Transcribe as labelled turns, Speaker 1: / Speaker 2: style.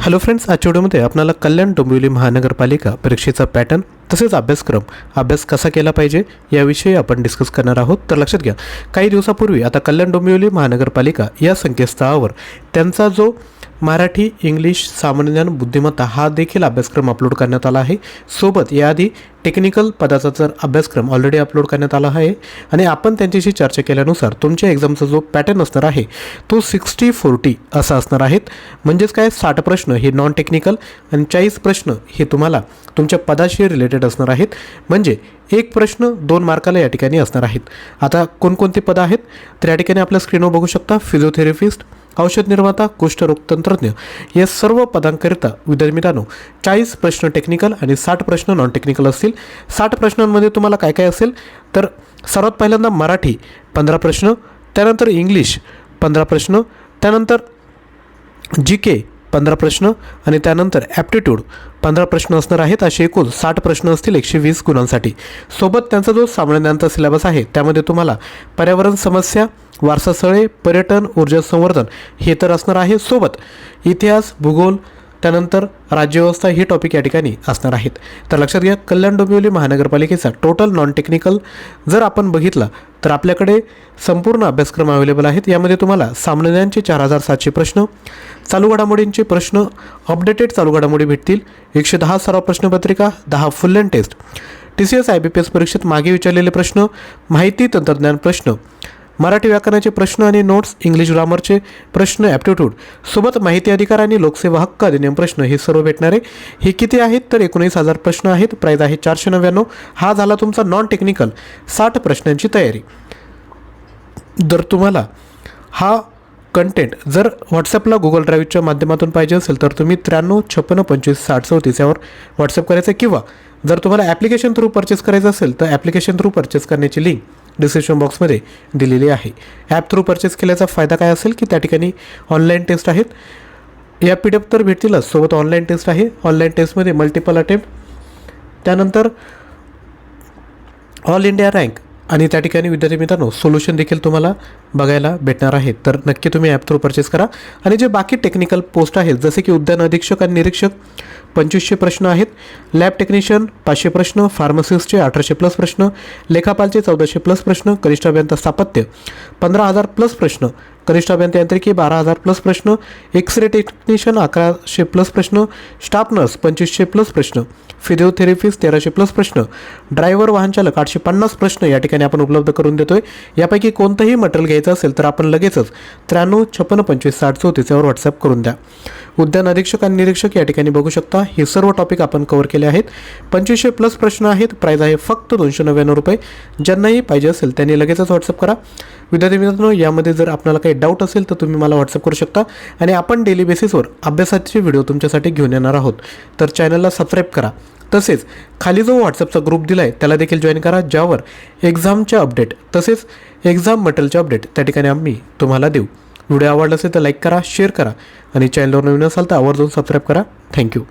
Speaker 1: Hello friends आजच्या व्हिडिओमध्ये आपल्याला कल्याण डोंबिवली महानगरपालिका परीक्षेचा पॅटर्न तसेच अभ्यासक्रम. अभ्यास कसा केला पाहिजे याविषयी आपण डिस्कस करणार आहोत. तर लक्षात घ्या काही दिवसापूर्वी आता कल्याण डोंबिवली महानगरपालिका या संकेतस्थळावर त्यांचा जो मराठी इंग्लिश सामान्य ज्ञान बुद्धिमत्ता हा देखील अभ्यासक्रम अपलोड करण्यात आला आहे. सोबत याआधी टेक्निकल पदाचा जर अभ्यासक्रम ऑलरेडी अपलोड करण्यात आला आहे आणि आपण त्यांच्याशी चर्चा केल्यानुसार तुमच्या एक्झामचा जो पॅटर्न असणार आहे तो सिक्स्टी फोर्टी असा असणार आहेत. म्हणजेच काय? साठ प्रश्न हे नॉन टेक्निकल आणि चाळीस प्रश्न हे तुम्हाला तुमच्या पदाशी रिलेटेड असणार आहेत. म्हणजे एक प्रश्न दोन मार्काला या ठिकाणी असणार आहेत. आता कोणकोणती पदं आहेत? तर या ठिकाणी आपल्या स्क्रीनवर बघू शकता फिजिओथेरपिस्ट औषध निर्माता कुष्ठरोग तंत्रज्ञ या सर्व पदांकरिता विद्यार्थ्यांनो चाळीस प्रश्न टेक्निकल आणि साठ प्रश्न नॉन टेक्निकल असतील. साठ प्रश्नांमध्ये तुम्हाला काय काय असेल? तर सर्वात पहिल्यांदा मराठी पंधरा प्रश्न त्यानंतर इंग्लिश पंधरा प्रश्न त्यानंतर जी के पंधरा प्रश्न आणि त्यानंतर ॲप्टिट्यूड पंधरा प्रश्न असणार आहेत असे एकूण साठ प्रश्न असतील एकशे वीस गुणांसाठी. सोबत त्यांचा जो सामान्य ज्ञानचा सिलेबस आहे त्यामध्ये तुम्हाला पर्यावरण समस्या वारसास्थळे पर्यटन ऊर्जा संवर्धन हे तर असणार आहे. सोबत इतिहास भूगोल त्यानंतर राज्यव्यवस्था हे टॉपिक या ठिकाणी असणार आहेत. तर लक्षात घ्या कल्याण डोंबिवली महानगरपालिकेचा टोटल नॉन टेक्निकल जर आपण बघितला तर आपल्याकडे संपूर्ण अभ्यासक्रम अवेलेबल आहेत. यामध्ये तुम्हाला सामन्यांचे चार हजार सातशे प्रश्न चालू घडामोडींचे प्रश्न अपडेटेड चालू घडामोडी भेटतील एकशे दहा सराव प्रश्नपत्रिका दहा full and test T C S I B P S परीक्षेत मागे विचारलेले प्रश्न माहिती तंत्रज्ञान प्रश्न मराठी व्याकरणाचे प्रश्न आणि नोट्स इंग्लिश ग्रामरचे प्रश्न ॲप्टिट्यूड सोबत माहिती अधिकार आणि लोकसेवा हक्क अधिनियम प्रश्न हे सर्व भेटणारे. हे किती आहेत? तर एकोणीस हजार प्रश्न आहेत. प्राईज आहे चारशे नव्याण्णव. हा झाला तुमचा नॉन टेक्निकल साठ प्रश्नांची तयारी. जर तुम्हाला हा कंटेंट जर व्हॉट्सअपला गुगल ड्राईव्हच्या माध्यमातून पाहिजे असेल तर तुम्ही त्र्याण्णव छप्पन्न पंचवीस साठ चौतीस यावर व्हॉट्सअप करायचं आहे किंवा जर तुम्हाला ॲप्लिकेशन थ्रू परचेस करायचं असेल तर ॲप्लिकेशन थ्रू परचेस करण्याची लिंक डिस्क्रिप्शन बॉक्समध्ये दिलेली आहे. ॲप थ्रू परचेस केल्याचा फायदा काय असेल की त्या ठिकाणी ऑनलाईन टेस्ट आहेत. या पी डी एफ तर भेटतीलच. सोबत ऑनलाईन टेस्ट आहे. ऑनलाईन टेस्टमध्ये मल्टिपल अटेम्प्ट त्यानंतर ऑल इंडिया रँक आणि त्या ठिकाणी विद्यार्थी मित्रांनो सोल्युशन देखील तुम्हाला बघायला भेटणार आहे. तर नक्की तुम्ही ॲप थ्रू परचेस करा. आणि जे बाकी टेक्निकल पोस्ट आहेत जसे की उद्यान अधीक्षक आणि निरीक्षक पंचवीसशे प्रश्न आहेत. लॅब टेक्निशियन पाचशे प्रश्न. फार्मसिस्टचे अठराशे प्लस प्रश्न. लेखापालचे चौदाशे प्लस प्रश्न. कनिष्ठ अभियंता स्थापत्य पंधरा हजार प्लस प्रश्न. कनिष्ठ अभियंता बारा हजार प्लस प्रश्न एक्स रे टेक्निशियन अकराशे प्लस प्रश्न स्टाफ नर्स पंचवीसशे प्लस प्रश्न फिजिओथेरपिस्ट तेराशे प्लस प्रश्न ड्रायव्हर वाहनचालक आठशे पन्नास प्रश्न या ठिकाणी आपण उपलब्ध करून देतोय. यापैकी कोणतंही मटेरियल घ्यायचं असेल तर आपण लगेचच त्र्याण्णव छप्पन्न पंचवीस साठ चौतीस यावर व्हॉट्सअप करून द्या. उद्यान अधीक्षक आणि निरीक्षक या ठिकाणी बघू शकता. हे सर्व टॉपिक आपण कव्हर केले आहेत. पंचवीसशे प्लस प्रश्न आहेत. प्राईज आहे फक्त दोनशे नव्याण्णव रुपये. ज्यांनाही पाहिजे असेल त्यांनी लगेचच व्हॉट्सअप करा. विद्यार्थी मित्रांनो यामध्ये जर आपल्याला काही डाऊट असेल तर तुम्ही मला व्हॉट्सअप करू शकता. आणि आपण डेली बेसिसवर अभ्यासाचे व्हिडिओ तुमच्यासाठी घेऊन येणार आहोत. तर चॅनलला सबस्क्राईब करा. तसेच खाली जो व्हॉट्सअपचा ग्रुप दिला आहे त्याला देखील जॉईन करा. ज्यावर एक्झामचे अपडेट तसेच एक्झाम मटेरियलचे अपडेट त्या ठिकाणी आम्ही तुम्हाला देऊ. व्हिडिओ आवडला असेल तर लाईक करा शेअर करा. आणि चॅनलवर नवीन असाल तर आवर्जून सबस्क्राईब करा. थँक्यू